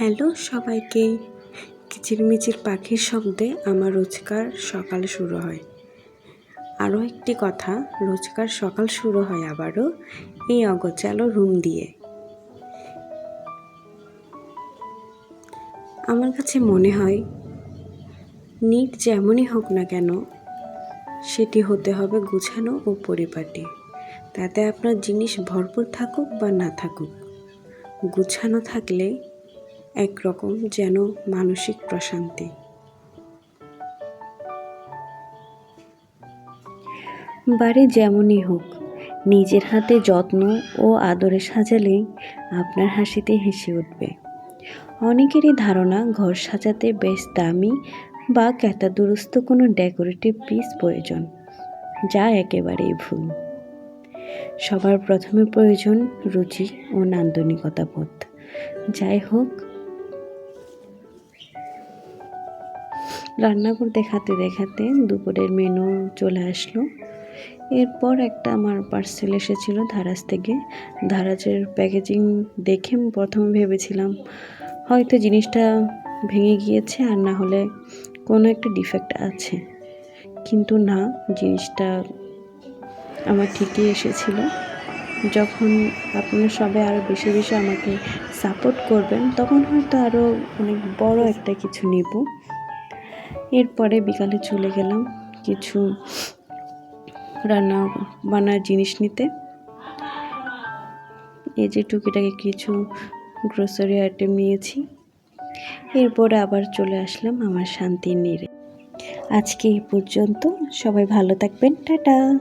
Hello সবাইকে। কিচিরমিচির পাখির শব্দে আমার রোজকার সকাল শুরু হয়। আরও একটি কথা, রোজকার সকাল শুরু হয় আবারও এই অগোচালো রুম দিয়ে। আমার কাছে মনে হয়, নিট যেমনই হোক না কেন, সেটি হতে হবে গুছানো ও পরিপাটি। তাতে আপনার জিনিস ভরপুর থাকুক বা না থাকুক। গুছানো থাকলে একরকম যেন মানসিক প্রশান্তি। বাড়ি যেমনই হোক, নিজের হাতে যত্ন ও আদরে সাজালেই আপনার হাসিতে হেসে উঠবে। অনেকেরই ধারণা ঘর সাজাতে বেশ দামি বা দুরস্ত কোনো ডেকোরেটিভ পিস প্রয়োজন, যা একেবারেই ভুল। সবার প্রথমে প্রয়োজন রুচি ও নান্দনিকতা বোধ যাই হোক রান্নাঘর দেখাতে দেখাতে দুপুরের মেনু চলে আসলো। এরপর একটা আমার পার্সেল এসেছিল ধারাজ থেকে। ধারাজের প্যাকেজিং দেখে প্রথমে ভেবেছিলাম, হয়তো জিনিসটা ভেঙে গিয়েছে আর না হলে কোনো একটা ডিফেক্ট আছে। কিন্তু না, জিনিসটা আমার ঠিকই এসেছিল। যখন আপনারা সবাই আরও বেশি বেশি আমাকে সাপোর্ট করবেন, তখন হয়তো আরও অনেক বড় একটা কিছু নেব। এরপরে বিকালে চলে গেলাম কিছু রান্না বান্নার জিনিস নিতে। এই যে টুকিটাকে কিছু গ্রোসারি আইটেম নিয়েছি। এরপরে আবার চলে আসলাম আমার শান্তির নিরে। আজকে এই পর্যন্ত। সবাই ভালো থাকবেন। টাটা।